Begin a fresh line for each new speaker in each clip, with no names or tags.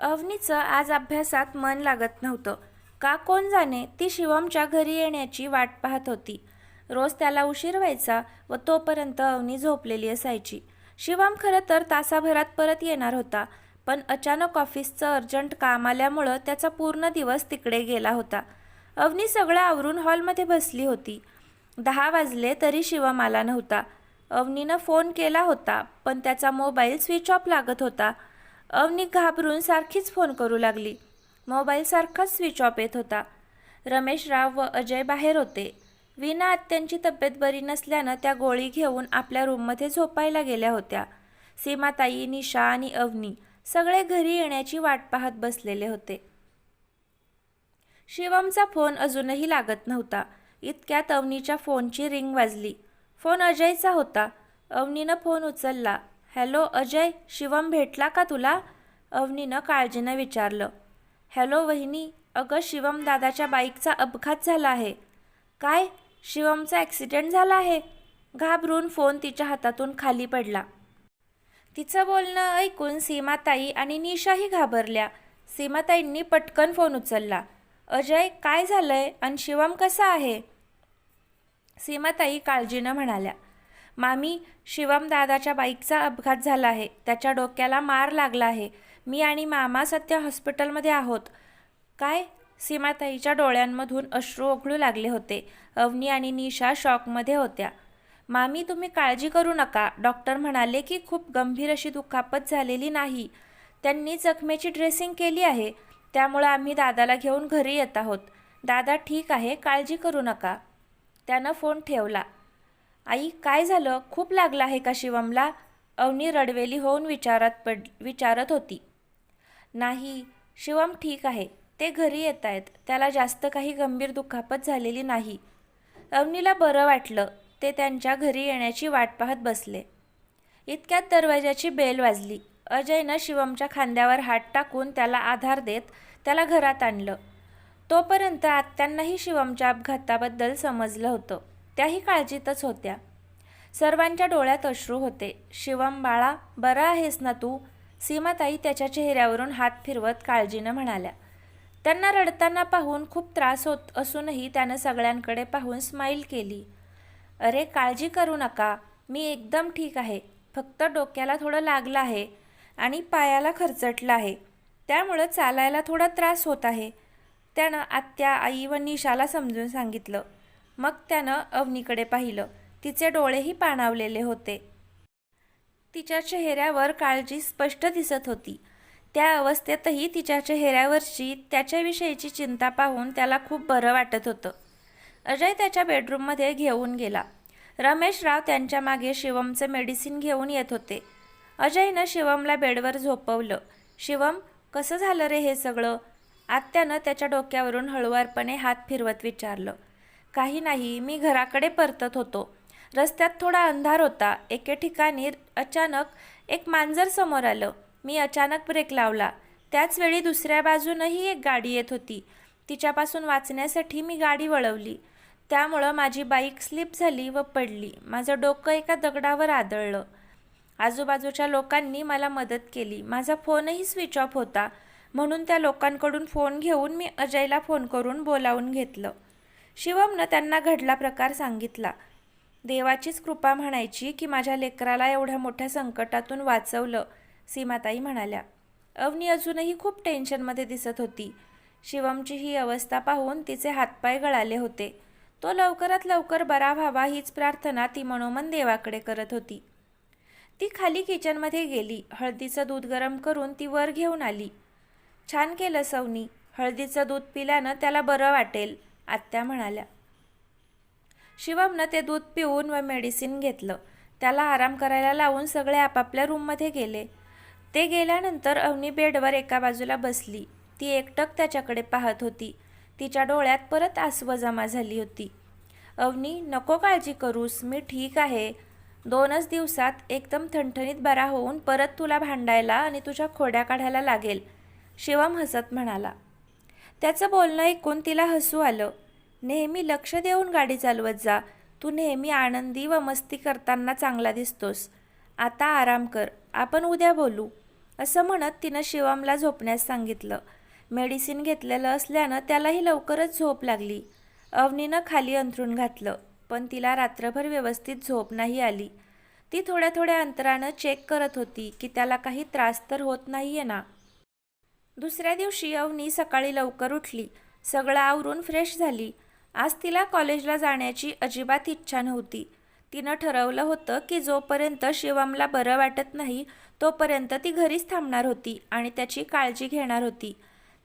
अवनीचं आज अभ्यासात मन लागत नव्हतं. का कोण जाणे ती शिवमच्या घरी येण्याची वाट पाहत होती. रोज त्याला उशीर व्हायचा व तोपर्यंत अवनी झोपलेली असायची. शिवम खरं तर तासाभरात परत येणार होता पण अचानक ऑफिसचं अर्जंट काम आल्यामुळं त्याचा पूर्ण दिवस तिकडे गेला होता. अवनी सगळं आवरून हॉलमध्ये बसली होती. दहा वाजले तरी शिवम आला नव्हता. अवनीनं फोन केला होता पण त्याचा मोबाईल स्विच ऑफ लागत होता. अवनी घाबरून सारखीच फोन करू लागली. मोबाईल सारखाच स्विच ऑफ येत होता. रमेश राव व अजय बाहेर होते. विना आत्यांची तब्येत बरी नसल्यानं त्या गोळी घेऊन आपल्या रूममध्ये झोपायला गेल्या होत्या. सीमाताई निशा आणि अवनी सगळे घरी येण्याची वाट पाहत बसलेले होते. शिवमचा फोन अजूनही लागत नव्हता. इतक्यात अवनीच्या फोनची रिंग वाजली. फोन अजयचा होता. अवनीनं फोन उचलला. हॅलो अजय शिवम भेटला का तुला? अवनीनं काळजीनं विचारलं. हॅलो वहिनी अगं शिवम दादाच्या बाईकचा अपघात झाला आहे. काय? शिवमचा ॲक्सिडेंट झाला आहे? घाबरून फोन तिच्या हातातून खाली पडला. तिचं बोलणं ऐकून सीमाताई आणि निशाही घाबरल्या. सीमाताईंनी पटकन फोन उचलला. अजय काय झालंय? आणि शिवम कसा आहे? सीमाताई काळजीनं म्हणाल्या. मामी शिवम दादाच्या बाईकचा अपघात झाला आहे. त्याच्या डोक्याला मार लागला आहे. मी आणि मामा सध्या हॉस्पिटलमध्ये आहोत. काय? सीमाताईच्या डोळ्यांमधून अश्रू ओघळू लागले होते. अवनी आणि निशा शॉकमध्ये होत्या. मामी तुम्ही काळजी करू नका. डॉक्टर म्हणाले की खूप गंभीर अशी दुखापत झालेली नाही. त्यांनी जखमेची ड्रेसिंग केली आहे. त्यामुळं आम्ही दादाला घेऊन घरी येत आहोत. दादा ठीक आहे. काळजी करू नका. त्यानं फोन ठेवला. आई काय झालं? खूप लागलं आहे का शिवमला? अवनी रडवेली होऊन विचारात पड विचारत होती. नाही शिवम ठीक आहे. ते घरी येत आहेत. त्याला जास्त काही गंभीर दुखापत झालेली नाही. अवनीला बरं वाटलं. ते त्यांच्या घरी येण्याची वाट पाहत बसले. इतक्यात दरवाजाची बेल वाजली. अजयनं शिवमच्या खांद्यावर हात टाकून त्याला आधार देत त्याला घरात आणलं. तोपर्यंत आत्यांनाही शिवमच्या अपघाताबद्दल समजलं होतं. त्याही काळजीतच होत्या. सर्वांच्या डोळ्यात अश्रू होते. शिवम बाळा बरा आहेस ना तू? सीमाताई त्याच्या चेहऱ्यावरून हात फिरवत काळजीनं म्हणाल्या. त्यांना रडताना पाहून खूप त्रास होत असूनही त्यानं सगळ्यांकडे पाहून स्माईल केली. अरे काळजी करू नका. मी एकदम ठीक आहे. फक्त डोक्याला थोडं लागलं आहे आणि पायाला खरचटलं आहे. त्यामुळं चालायला थोडा त्रास होत आहे. त्यानं आत्या आई व निशाला समजून सांगितलं. मग त्यानं अवनीकडे पाहिलं. तिचे डोळेही पाणावलेले होते. तिच्या चेहऱ्यावर काळजी स्पष्ट दिसत होती. त्या अवस्थेतही तिच्या चेहऱ्यावरची त्याच्याविषयीची चिंता पाहून त्याला खूप बरं वाटत होतं. अजय त्याच्या बेडरूममध्ये घेऊन गेला. रमेश राव त्यांच्या मागे शिवमचं मेडिसिन घेऊन येत होते. अजयनं शिवमला बेडवर झोपवलं. शिवम कसं झालं रे हे सगळं? आत्यानं त्याच्या डोक्यावरून हळुवारपणे हात फिरवत विचारलं. काही नाही मी घराकडे परतत होतो. रस्त्यात थोडा अंधार होता. एके ठिकाणी अचानक एक मांजर समोर आलं. मी अचानक ब्रेक लावला. त्याच वेळी दुसऱ्या बाजूनही एक गाडी येत होती. तिच्यापासून वाचण्यासाठी मी गाडी वळवली. त्यामुळं माझी बाईक स्लिप झाली व पडली. माझं डोकं एका दगडावर आदळलं. आजूबाजूच्या लोकांनी मला मदत केली. माझा फोनही स्विच ऑफ होता. म्हणून त्या लोकांकडून फोन घेऊन मी अजयला फोन करून बोलावून घेतलं. शिवमनं त्यांना घडला प्रकार सांगितला. देवाचीच कृपा म्हणायची की माझ्या लेकराला एवढ्या मोठ्या संकटातून वाचवलं सीमाताई म्हणाल्या. अवनी अजूनही खूप टेन्शनमध्ये दिसत होती. शिवमची ही अवस्था पाहून तिचे हातपाय गळाले होते. तो लवकरात लवकर बरा व्हावा हीच प्रार्थना ती मनोमन देवाकडे करत होती. ती खाली किचनमध्ये गेली. हळदीचं दूध गरम करून ती वर घेऊन आली. छान केलं सवनी हळदीचं दूध पिल्यानं त्याला बरं वाटेल. आत्या म्हणाल्या. शिवमनं ते दूध पिऊन व मेडिसिन घेतलं. त्याला आराम करायला लावून सगळे आपापल्या रूममध्ये गेले. ते गेल्यानंतर अवनी बेडवर एका बाजूला बसली. ती एकटक त्याच्याकडे पाहत होती. तिच्या डोळ्यात परत आसव जमा झाली होती. अवनी नको काळजी करूस मी ठीक आहे. दोनच दिवसात एकदम ठणठणीत बरा होऊन परत तुला भांडायला आणि तुझ्या खोड्या काढायला लागेल. शिवम हसत म्हणाला. त्याचं बोलणं ऐकून तिला हसू आलं. नेहमी लक्ष देऊन गाडी चालवत जा. तू नेहमी आनंदी व मस्ती करताना चांगला दिसतोस. आता आराम कर. आपण उद्या बोलू. असं म्हणत तिनं शिवमला झोपण्यास सांगितलं. मेडिसिन घेतलेलं असल्यानं त्यालाही लवकरच झोप लागली. अवनीनं खाली अंथरून घातलं पण तिला रात्रभर व्यवस्थित झोप नाही आली. ती थोड्या थोड्या अंतरानं चेक करत होती की त्याला काही त्रास तर होत नाही आहे ना. दुसऱ्या दिवशी अवनी सकाळी लवकर उठली. सगळं आवरून फ्रेश झाली. आज तिला कॉलेजला जाण्याची अजिबात इच्छा नव्हती. तिनं ठरवलं होतं की जोपर्यंत शिवमला बरं वाटत नाही तोपर्यंत ती घरीच थांबणार होती आणि त्याची काळजी घेणार होती.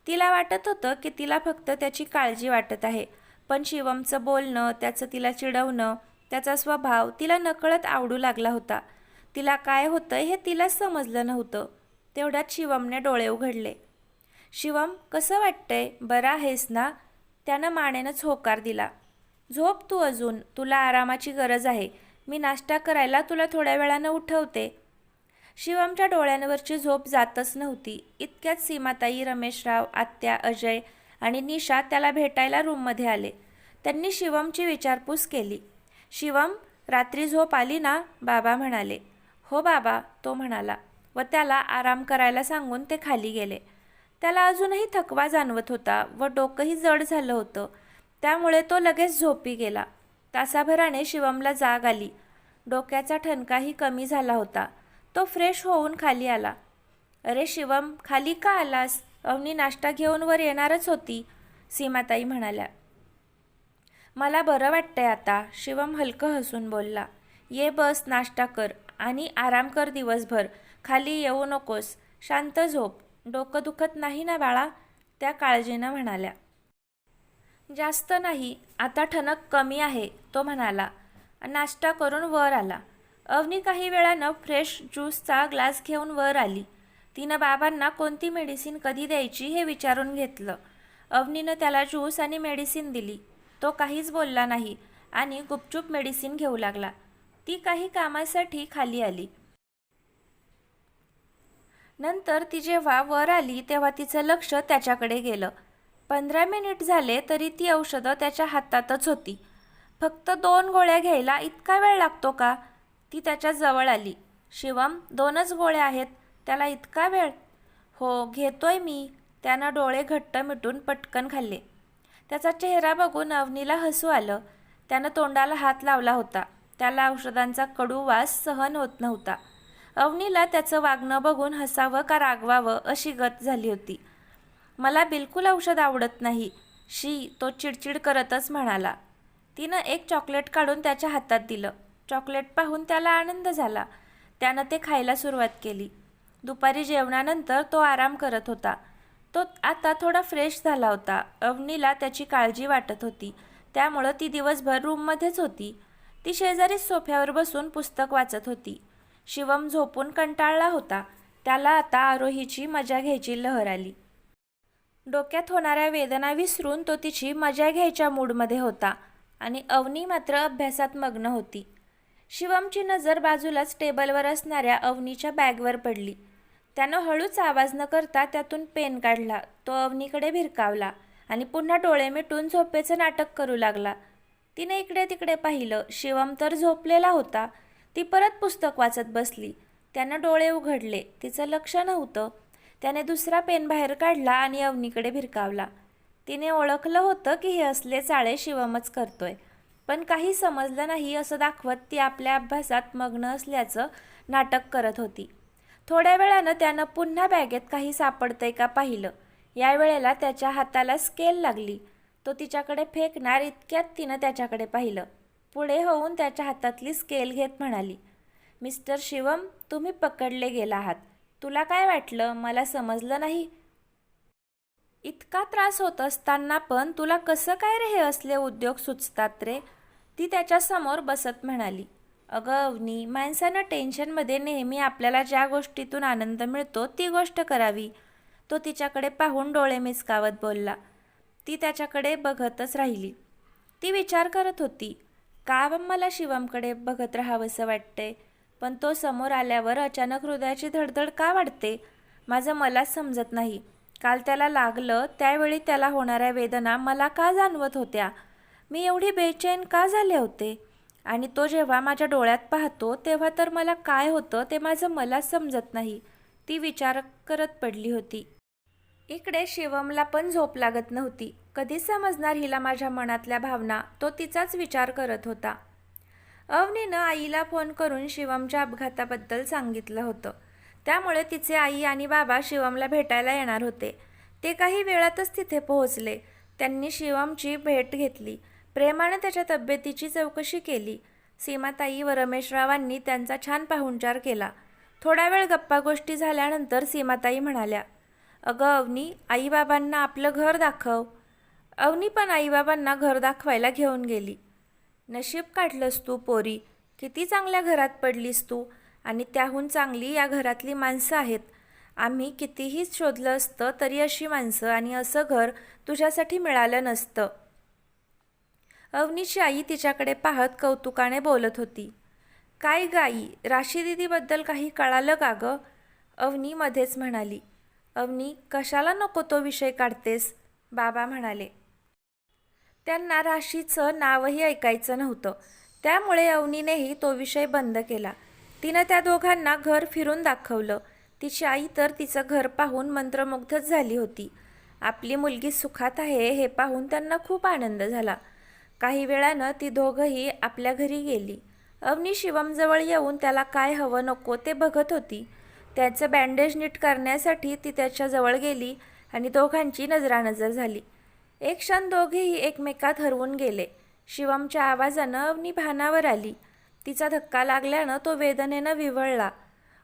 तिला वाटत होतं की तिला फक्त त्याची काळजी वाटत आहे. पण शिवमचं बोलणं त्याचं तिला चिडवणं त्याचा स्वभाव तिला नकळत आवडू लागला होता. तिला काय होतं हे तिला समजलं नव्हतं. तेवढ्यात शिवमने डोळे उघडले. शिवम कसं वाटतंय? बरं आहेस ना? त्यानं मानेनंच होकार दिला. झोप तू अजून. तुला आरामाची गरज आहे. मी नाश्ता करायला तुला थोड्या वेळानं उठवते. शिवमच्या डोळ्यांवरची झोप जातच नव्हती. इतक्यात सीमाताई रमेशराव आत्या अजय आणि निशा त्याला भेटायला रूममध्ये आले. त्यांनी शिवमची विचारपूस केली. शिवम रात्री झोप आली ना? बाबा म्हणाले. हो बाबा तो म्हणाला व त्याला आराम करायला सांगून ते खाली गेले. त्याला अजूनही थकवा जाणवत होता व डोकंही जड झालं होतं. त्यामुळे तो लगेच झोपी गेला. तासाभराने शिवमला जाग आली. डोक्याचा ठणकाही कमी झाला होता. तो फ्रेश होऊन खाली आला. अरे शिवम खाली का आलास? अवनी नाश्ता घेऊन वर येणारच होती सीमाताई म्हणाल्या. मला बरं वाटतंय आता शिवम हलकं हसून बोलला. ये बस नाश्ता कर आणि आराम कर दिवसभर. खाली येऊ नकोस. शांत झोप. डोकं दुखत नाही ना बाळा? त्या काळजीनं म्हणाल्या. जास्त नाही आता ठणक कमी आहे तो म्हणाला. नाश्ता करून वर आला. अवनी काही वेळानं फ्रेश ज्यूसचा ग्लास घेऊन वर आली. तिनं बाबांना कोणती मेडिसिन कधी द्यायची हे विचारून घेतलं. अवनीनं त्याला ज्यूस आणि मेडिसिन दिली. तो काहीच बोलला नाही आणि गुपचूप मेडिसिन घेऊ लागला. ती काही कामासाठी खाली आली. नंतर ती जेव्हा वर आली तेव्हा तिचं लक्ष त्याच्याकडे गेलं. पंधरा मिनिट झाले तरी ती औषधं त्याच्या हातातच होती. फक्त दोन गोळ्या घ्यायला इतका वेळ लागतो का? ती त्याच्याजवळ आली. शिवम दोनच गोळ्या आहेत. त्याला इतका वेळ? हो घेतोय मी. त्यानं डोळे घट्ट मिटून पटकन खाल्ले. त्याचा चेहरा बघून अवनीला हसू आलं. त्यानं तोंडाला हात लावला होता. त्याला औषधांचा कडू वास सहन होत नव्हता. अवनीला त्याचं वागणं बघून हसावं का रागवावं अशी गत झाली होती. मला बिलकुल औषध आवडत नाही शी तो चिडचिड करतच म्हणाला. तिनं एक चॉकलेट काढून त्याच्या हातात दिलं. चॉकलेट पाहून त्याला आनंद झाला. त्यानं ते खायला सुरुवात केली. दुपारी जेवणानंतर तो आराम करत होता. तो आता थोडा फ्रेश झाला होता. अवनीला त्याची काळजी वाटत होती. त्यामुळं ती दिवसभर रूममध्येच होती. ती शेजारी सोफ्यावर बसून पुस्तक वाचत होती. शिवम झोपून कंटाळला होता. त्याला आता आरोहीची मजा घ्यायची लहर आली. डोक्यात होणाऱ्या वेदना विसरून तो तिची मजा घ्यायच्या मूडमध्ये होता आणि अवनी मात्र अभ्यासात मग्न होती. शिवमची नजर बाजूलाच टेबलवर असणाऱ्या अवनीच्या बॅगवर पडली. त्यानं हळूच आवाज न करता त्यातून पेन काढला. तो अवनीकडे भिरकावला आणि पुन्हा डोळे मिटून झोपेचं नाटक करू लागला. तिने इकडे तिकडे पाहिलं. शिवम तर झोपलेला होता. ती परत पुस्तक वाचत बसली. त्यानं डोळे उघडले. तिचं लक्ष नव्हतं. त्याने दुसरा पेन बाहेर काढला आणि अवनीकडे भिरकावला. तिने ओळखलं होतं की हे असले चाळे शिवमच करतोय. पण काही समजलं नाही असं दाखवत ती आपल्या अभ्यासात मग्न असल्याचं नाटक करत होती. थोड्या वेळानं त्यानं पुन्हा बॅगेत काही सापडतंय का पाहिलं. यावेळेला त्याच्या हाताला स्केल लागली. तो तिच्याकडे फेकणार इतक्यात तिनं त्याच्याकडे पाहिलं. पुढे होऊन त्याच्या हातातली स्केल घेत म्हणाली मिस्टर शिवम तुम्ही पकडले गेला आहात. तुला काय वाटलं? मला समजलं नाही. इतका त्रास होत असताना पण तुला कसं काय रे हे असले उद्योग सुचतात रे? ती त्याच्यासमोर बसत म्हणाली अगं अवनी माणसानं टेन्शनमध्ये नेहमी आपल्याला ज्या गोष्टीतून आनंद मिळतो ती गोष्ट करावी. तो तिच्याकडे पाहून डोळे मिचकावत बोलला. ती त्याच्याकडे बघतच राहिली. ती विचार करत होती का मला शिवमकडे बघत राहावंसं वाटतंय? पण तो समोर आल्यावर अचानक हृदयाची धडधड का वाढते? माझं मलाच समजत नाही. काल त्याला लागलं त्यावेळी त्याला होणाऱ्या वेदना मला का जाणवत होत्या? मी एवढी बेचैन का झाले होते? आणि तो जेव्हा माझ्या डोळ्यात पाहतो तेव्हा तर मला काय होतं ते माझं मलाच समजत नाही. ती विचार करत पडली होती. इकडे शिवमला पण झोप लागत नव्हती. कधी समजणार हिला माझ्या मनातल्या भावना? तो तिचाच विचार करत होता. अवनीनं आईला फोन करून शिवमच्या अपघाताबद्दल सांगितलं होतं. त्यामुळे तिचे आई आणि बाबा शिवमला भेटायला येणार होते. ते काही वेळातच तिथे पोहोचले. त्यांनी शिवमची भेट घेतली. प्रेमाने त्याच्या तब्येतीची चौकशी केली. सीमाताई व रमेशरावांनी त्यांचा छान पाहुणचार केला. थोडा वेळ गप्पा गोष्टी झाल्यानंतर सीमाताई म्हणाल्या अगं अवनी आईबाबांना आपलं घर दाखव. अवनी पण आईबाबांना घर दाखवायला घेऊन गेली. नशीब काढलंस तू पोरी. किती चांगल्या घरात पडलीस तू? आणि त्याहून चांगली या घरातली माणसं आहेत. आम्ही कितीही शोधलं असतं तरी अशी माणसं आणि असं घर तुझ्यासाठी मिळालं नसतं. अवनीची आई तिच्याकडे पाहत कौतुकाने बोलत होती. काय गाई राशी दिदीबद्दल काही कळालं का गं? अवनी मध्येच म्हणाली. अवनी कशाला नको तो विषय काढतेस? बाबा म्हणाले. त्यांना राशीचं नावही ऐकायचं नव्हतं. त्यामुळे अवनीनेही तो विषय बंद केला. तिनं त्या दोघांना घर फिरून दाखवलं. तिची आई तर तिचं घर पाहून मंत्रमुग्धच झाली होती. आपली मुलगी सुखात आहे हे पाहून त्यांना खूप आनंद झाला. काही वेळानं ती दोघंही आपल्या घरी गेली. अवनी शिवमजवळ येऊन त्याला काय हवं नको ते बघत होती. त्याचं बँडेज नीट करण्यासाठी ती त्याच्याजवळ गेली आणि दोघांची नजरानजर झाली. एक क्षण दोघेही एकमेकात हरवून गेले. शिवमच्या आवाजानं अवनी भानावर आली. तिचा धक्का लागल्यानं तो वेदनेनं विव्हळला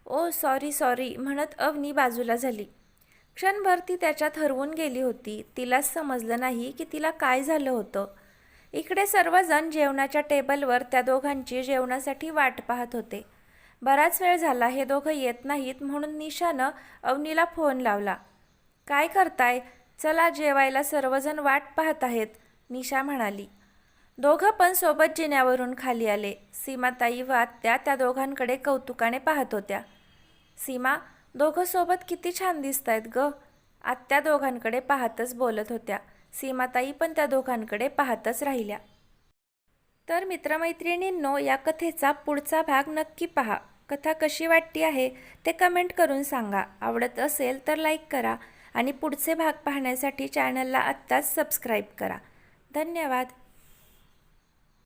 ओ सॉरी सॉरी म्हणत अवनी बाजूला झाली. क्षणभर ती त्याच्यात हरवून गेली होती. तिलाच समजलं नाही की तिला काय झालं होतं. इकडे सर्वजण जेवणाच्या टेबलवर त्या दोघांची जेवणासाठी वाट पाहत होते. बराच वेळ झाला हे दोघं येत नाहीत म्हणून निशानं अवनीला फोन लावला. काय करताय? चला जेवायला सर्वजण वाट पाहत आहेत निशा म्हणाली. दोघं पण सोबत जिन्यावरून खाली आले. सीमाताई व आत्या त्या दोघांकडे कौतुकाने पाहत होत्या. सीमा दोघं सोबत किती छान दिसत आहेत ग. आत्या दोघांकडे पाहतच बोलत होत्या. सीमाताई पण त्या दोघांकडे पाहतच राहिल्या. तर मित्रमैत्रिणींनो या कथेचा पुढचा भाग नक्की पहा. कथा कशी वाटली आहे ते कमेंट करून सांगा. आवडत असेल तर लाईक करा. आणि पुढचे भाग पाहण्यासाठी चॅनलला आत्ताच सबस्क्राईब करा. धन्यवाद.